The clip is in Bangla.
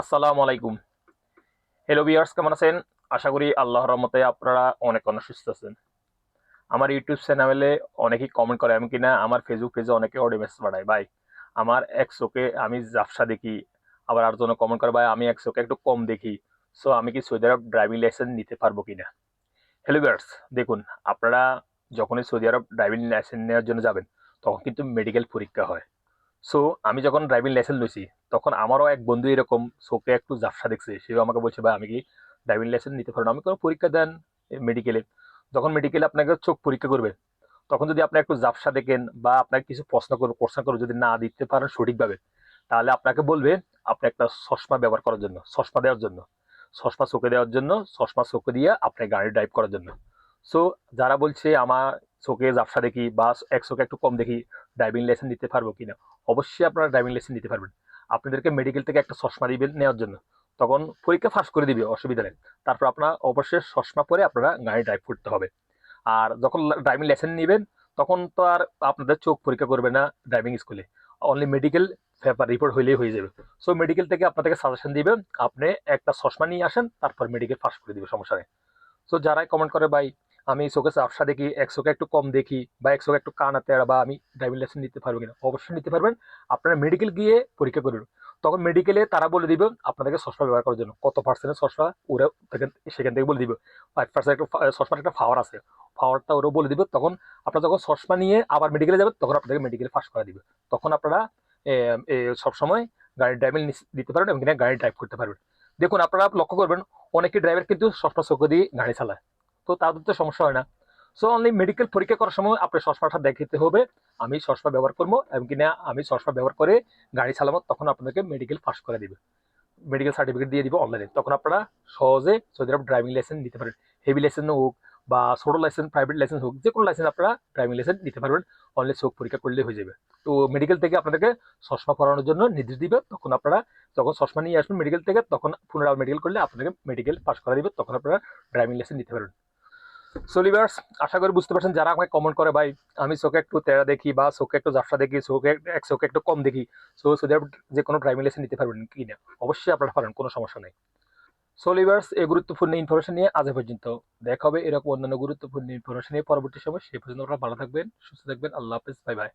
আসসালামু আলাইকুম। হ্যালো বিয়ার্স কেমন আছেন? আশা করি আল্লাহর রহমতে আপনারা অনেক অনেক সুস্থ আছেন। আমার ইউটিউব চ্যানেলে অনেকেই কমেন্ট করে, আমি কিনা আমার ফেসবুক পেজে অনেকে অডিও মেসেজ পাঠায় ভাই। আমার এক চোখে আমি জাফসা দেখি, আবার আর জন্য কমেন্ট করে, ভাই, আমি এক চোখে একটু কম দেখি। সো আমি কি সৌদি আরব ড্রাইভিং লাইসেন্স নিতে পারব কিনা? হ্যালো বিয়ার্স দেখুন, আপনারা যখনই সৌদি আরব ড্রাইভিং লাইসেন্স নেওয়ার জন্য যাবেন, তখন কিন্তু মেডিকেল পরীক্ষা হয়। সো আমি যখন ড্রাইভিং লাইসেন্স লইছি, তখন আমারও এক বন্ধু এরকম চোখে একটু জাফসা দেখছে। সেও আমাকে বলছে, ভাই, আমি কি ড্রাইভিং লাইসেন্স নিতে পারব আমি কোনো পরীক্ষা দেন মেডিকেলে যখন মেডিকেলে আপনাকে চোখ পরীক্ষা করবে, তখন যদি আপনি একটু জাফসা দেখেন বা আপনাকে কিছু প্রশ্ন করবে, প্রশ্ন করে যদি না দিতে পারেন সঠিকভাবে, তাহলে আপনাকে বলবে, আপনি একটা চশমা ব্যবহার করার জন্য, চশমা দেওয়ার জন্য, চশমা চোখে দেওয়ার জন্য, চশমা চোখে দিয়ে আপনি গাড়ি ড্রাইভ করার জন্য। সো যারা বলছে, আমার চোখে জাপসা দেখি বা এক চোখে একটু কম দেখি ড্রাইভিং লাইসেন্স দিতে পারব কিনা? অবশ্যই আপনারা ড্রাইভিং লাইসেন্স দিতে পারবেন। আপনাদেরকে মেডিকেল থেকে একটা চশমা দিবেন নেওয়ার জন্য। তখন পরীক্ষা ফাঁস করে দিবে, অসুবিধা নেই। তারপর আপনার অবশ্যই চশমা পরে আপনারা গাড়ি ড্রাইভ করতে হবে। আর যখন ড্রাইভিং লাইসেন্স নেবেন, তখন তো আর আপনাদের চোখ পরীক্ষা করবে না ড্রাইভিং স্কুলে অনলি মেডিকেল পেপার রিপোর্ট হইলেই হয়ে যাবে। সো মেডিকেল থেকে আপনাদেরকে সাজেশন দিবে, আপনি একটা চশমা নিয়ে আসেন, তারপর মেডিকেল পাস করে দিবে, সমস্যা নেই। সো যারাই কমেন্ট করে, ভাই আমি চোখে চাপসা দেখি, এক একটু কম দেখি বা এক চোখে একটু কানা তেড়া বা আমি ড্রাইভিং লাইসেন্স নিতে পারব কিনা? অবশ্যই নিতে পারবেন। আপনারা মেডিকেল গিয়ে পরীক্ষা করবেন তখন মেডিকেলে তারা বলে দিবে, আপনাদেরকে চশমা ব্যবহার করার জন্য। কত পার্সেন্টের চশমা ওরা সেখান থেকে বলে দিবে? ফাইভ পার্সেন্ট একটা চশমার একটা ফাওয়ার আছে। ফাওয়ারটা ওরা বলে দিবে। তখন আপনারা যখন চশমা নিয়ে আবার মেডিকেলে যাবেন, তখন আপনাদেরকে মেডিকেলে পাস করা দিবে। তখন আপনারা সবসময় গাড়ির ড্রাইভিং দিতে পারবেন এবং গাড়ি ড্রাইভ করতে পারবেন। দেখুন, আপনারা লক্ষ্য করবেন অনেকে ড্রাইভার কিন্তু চশমা চোখে দিয়ে গাড়ি চালায়। তো তাদের তো সমস্যা হয় না। সো অনলি মেডিকেল পরীক্ষা করার সময় আপনার চশমাটা দেখাতে হবে। আমি চশমা ব্যবহার করব এবং কিনা আমি চশমা ব্যবহার করে গাড়ি চালাবো, তখন আপনাদেরকে মেডিকেল পাস করে দিবে। মেডিকেল সার্টিফিকেট দিয়ে দিবে অনলাইনে তখন আপনারা সহজে সৌদি আরব ড্রাইভিং লাইসেন্স নিতে পারেন। হেভি লাইসেন্স হোক বা ছোট লাইসেন্স প্রাইভেট লাইসেন্স হোক যে কোনো লাইসেন্স আপনারা ড্রাইভিং লাইসেন্স নিতে পারবেন। অনলি চোখ পরীক্ষা করলে হয়ে যাবে। তো মেডিকেল থেকে আপনাদেরকে চশমা করানোর জন্য নির্দেশ দিবে। তখন আপনারা যখন চশমা নিয়ে আসবেন মেডিকেল থেকে, তখন পুনরায় মেডিকেল করলে আপনাদেরকে মেডিকেল পাস করা দিবে। তখন আপনারা ড্রাইভিং লাইসেন্স নিতে পারবেন। সোলিভার্স আশা করি বুঝতে পারছেন, যারা আমাকে কমেন্ট করে, ভাই, আমি চোখে একটু তেরা দেখি বা চোখে একটু জাফসা দেখি চোখে এক চোখে একটু কম দেখি সো সৌদি আরব যে কোনো ড্রাইভিং লাইসেন্স নিতে পারবেন কি না? অবশ্যই আপনারা পারেন, কোনো সমস্যা নেই। সলিভার্স এই গুরুত্বপূর্ণ ইনফরমেশন নিয়ে আজ পর্যন্ত। দেখা হবে এরকম অন্যান্য গুরুত্বপূর্ণ ইনফরমেশন নিয়ে পরবর্তী সময়। সেই পর্যন্ত আপনারা ভালো থাকবেন, সুস্থ থাকবেন। আল্লাহ হাফেজ বাই বাই